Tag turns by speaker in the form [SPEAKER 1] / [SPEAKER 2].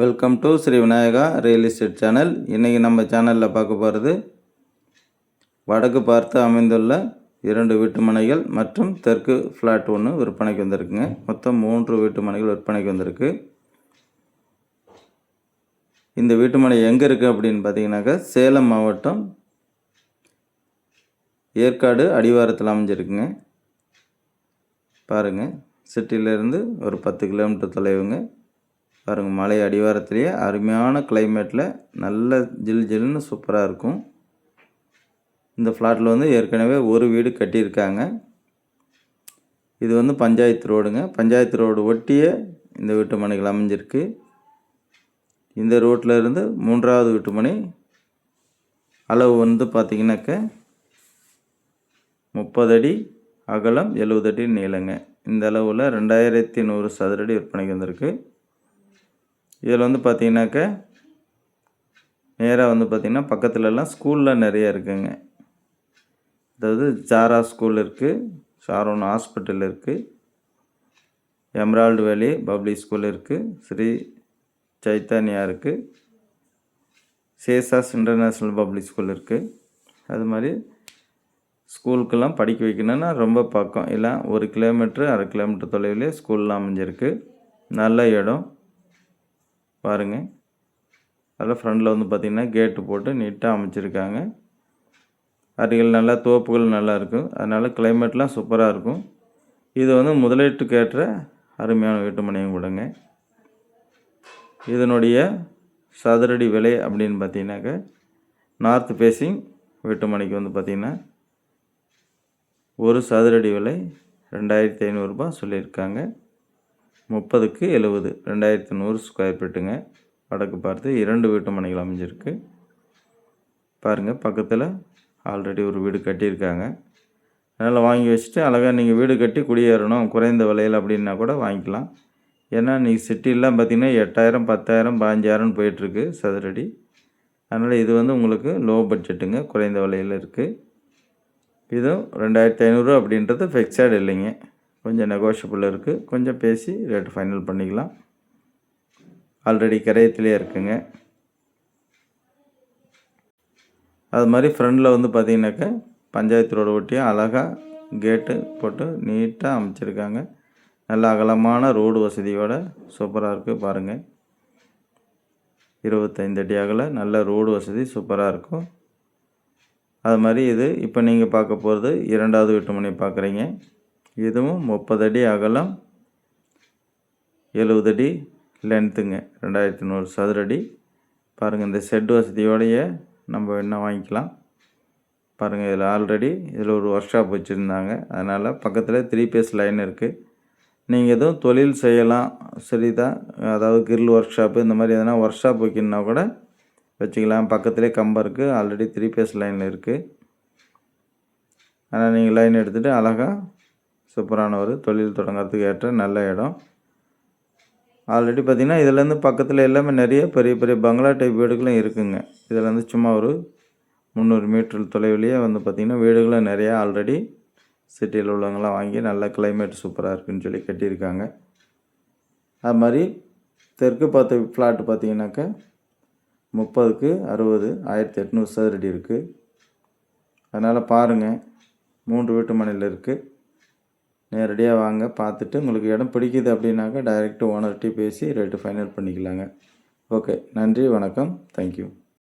[SPEAKER 1] Welcome to Sri Vinayaka real estate channel இன்றைக்கி நம்ம சேனலில் பார்க்க போகிறது வடக்கு பார்த்து அமைந்துள்ள இரண்டு வீட்டு மனைகள் மற்றும் தெற்கு ஃப்ளாட் ஒன்று விற்பனைக்கு வந்திருக்குங்க. மொத்தம் மூன்று வீட்டு மனைகள் விற்பனைக்கு வந்திருக்கு. இந்த வீட்டு மனை எங்கே இருக்குது அப்படின்னு பார்த்தீங்கன்னாக்கா சேலம் மாவட்டம் ஏற்காடு அடிவாரத்தில் அமைஞ்சிருக்குங்க. பாருங்கள் சிட்டியிலேருந்து ஒரு பத்து கிலோமீட்டர் தொலைவுங்க. பாருங்கள் மலை அடிவாரத்துலேயே அருமையான கிளைமேட்டில் நல்ல ஜில் ஜில்னு சூப்பராக இருக்கும். இந்த ஃப்ளாட்டில் வந்து ஏற்கனவே ஒரு வீடு கட்டியிருக்காங்க. இது வந்து பஞ்சாயத்து ரோடுங்க. பஞ்சாயத்து ரோடு ஒட்டியே இந்த வீட்டு மனைகள் அமைஞ்சிருக்கு. இந்த ரோட்டில் இருந்து மூன்றாவது வீட்டு மனை அளவு வந்து பார்த்திங்கனாக்க முப்பது அடி அகலம் எழுபது அடி நீளங்க. இந்த அளவில் ரெண்டாயிரத்தி நூறு சதுரடி விற்பனைக்கு வந்திருக்கு. இதில் வந்து பார்த்தீங்கன்னாக்க நேராக வந்து பார்த்திங்கன்னா பக்கத்துலலாம் ஸ்கூல்லாம் நிறைய இருக்குங்க. அதாவது ஜாரா ஸ்கூல் இருக்குது ஷாரோன் ஹாஸ்பிட்டல் இருக்குது எம்ரால்டு வேலி பப்ளிக் ஸ்கூல் இருக்குது ஸ்ரீ சைத்தானியா இருக்குது சேசாஸ் இன்டர்நேஷ்னல் பப்ளிக் ஸ்கூல் இருக்குது அது மாதிரி ஸ்கூலுக்கெல்லாம் படிக்க வைக்கணுன்னா ரொம்ப பக்கம். இல்லை ஒரு கிலோமீட்ரு அரை கிலோமீட்டர் தொலைவிலே ஸ்கூல்லாம் அமைஞ்சிருக்கு. நல்ல இடம். பாருங்கள் அதில் ஃப்ரண்டில் வந்து பார்த்திங்கன்னா கேட்டு போட்டு நீட்டாக அமைச்சிருக்காங்க. அருகில் நல்லா தோப்புகள் நல்லா இருக்கும். அதனால் கிளைமேட்லாம் சூப்பராக இருக்கும். இது வந்து முதலீட்டுக்கு ஏற்ற அருமையான வீட்டு மனையும் கூடங்க. இதனுடைய சதுரடி விலை அப்படின்னு பார்த்தீங்கன்னாக்க நார்த் ஃபேஸிங் வீட்டு மனைக்கு வந்து பார்த்திங்கன்னா ஒரு சதுரடி விலை ரெண்டாயிரத்தி ஐநூறுரூபா சொல்லியிருக்காங்க. முப்பதுக்கு எழுபது ரெண்டாயிரத்து நூறு ஸ்கொயர் ஃபீட்டுங்க வடக்கு பார்த்து இரண்டு வீட்டு மனைகள் அமைஞ்சிருக்கு. பாருங்கள் பக்கத்தில் ஆல்ரெடி ஒரு வீடு கட்டியிருக்காங்க. அதனால் வாங்கி வச்சுட்டு அழகாக நீங்கள் வீடு கட்டி குடியேறணும் குறைந்த விலையில் அப்படின்னா கூட வாங்கிக்கலாம். ஏன்னா நீங்கள் சிட்டிலாம் பார்த்திங்கன்னா எட்டாயிரம் பத்தாயிரம் பாஞ்சாயிரம்னு போயிட்டுருக்கு சதுரடி. அதனால் இது வந்து உங்களுக்கு லோ பட்ஜெட்டுங்க குறைந்த விலையில் இருக்குது இதுவும் ரெண்டாயிரத்தி ஐநூறு அப்படின்றது ஃபிக்ஸட் இல்லைங்க. கொஞ்சம் நெகோஷியபிள் இருக்குது கொஞ்சம் பேசி ரேட்டு ஃபைனல் பண்ணிக்கலாம். ஆல்ரெடி கரையத்துலேயே இருக்குங்க. அது மாதிரி ஃப்ரண்டில் வந்து பார்த்திங்கனாக்கா பஞ்சாயத்து ரோடு ஒட்டியும் அழகாக கேட்டு போட்டு நீட்டாக அமைச்சிருக்காங்க. நல்ல அகலமான ரோடு வசதியோடு சூப்பராக இருக்குது பாருங்கள் இருபத்தைந்து அடி அகல நல்ல ரோடு வசதி சூப்பராக இருக்கும். அது மாதிரி இது இப்போ நீங்கள் பார்க்க போகிறது இரண்டாவது வீட்டு மனை பார்க்குறீங்க இதுவும் முப்பது அடி அகலம் எழுபது அடி லென்த்துங்க ரெண்டாயிரத்தி நூறு சதுரடி பாருங்கள் இந்த செட் வசதியோடைய நம்ம என்ன வாங்கிக்கலாம். பாருங்கள் இதில் ஆல்ரெடி இதில் ஒரு ஒர்க் ஷாப் வச்சுருந்தாங்க. அதனால் பக்கத்தில் த்ரீ பேஸ் லைன் இருக்குது நீங்கள் எதுவும் தொழில் செய்யலாம் சரிதான் அதாவது கிரில் ஒர்க் ஷாப்பு இந்த மாதிரி எதனா ஒர்க் ஷாப் வைக்கணுன்னா கூட வச்சுக்கலாம். பக்கத்துலேயே கம்பம் இருக்குது ஆல்ரெடி த்ரீ பேஸ் லைனில் இருக்குது ஆனால் நீங்கள் லைன் எடுத்துகிட்டு அழகாக சூப்பரான ஒரு தொழில் தொடங்கிறதுக்கு ஏற்ற நல்ல இடம். ஆல்ரெடி பார்த்திங்கன்னா இதுலேருந்து பக்கத்தில் எல்லாமே நிறைய பெரிய பெரிய பங்களா டைப் வீடுகளும் இருக்குங்க. இதுலேருந்து சும்மா ஒரு முந்நூறு மீட்டர் தொலைவிலேயே வந்து பார்த்திங்கன்னா வீடுகளும் நிறையா ஆல்ரெடி சிட்டியில் உள்ளவங்களாம் வாங்கி நல்ல கிளைமேட் சூப்பராக இருக்குன்னு சொல்லி கட்டியிருக்காங்க. அது மாதிரி தெற்கு பார்த்த ஃப்ளாட்டு பார்த்திங்கனாக்கா முப்பதுக்கு அறுபது ஆயிரத்தி எட்நூறு சதுரடி இருக்குது அதனால் பாருங்கள் மூன்று வீட்டு மனையில் இருக்குது நேரடியாக வாங்க பார்த்துட்டு உங்களுக்கு இடம் பிடிக்குது அப்படின்னாக்கா டைரெக்ட் ஓனர்கிட்டே பேசி ரேட்டு ஃபைனல் பண்ணிக்கலாங்க. ஓகே நன்றி வணக்கம். தேங்க்யூ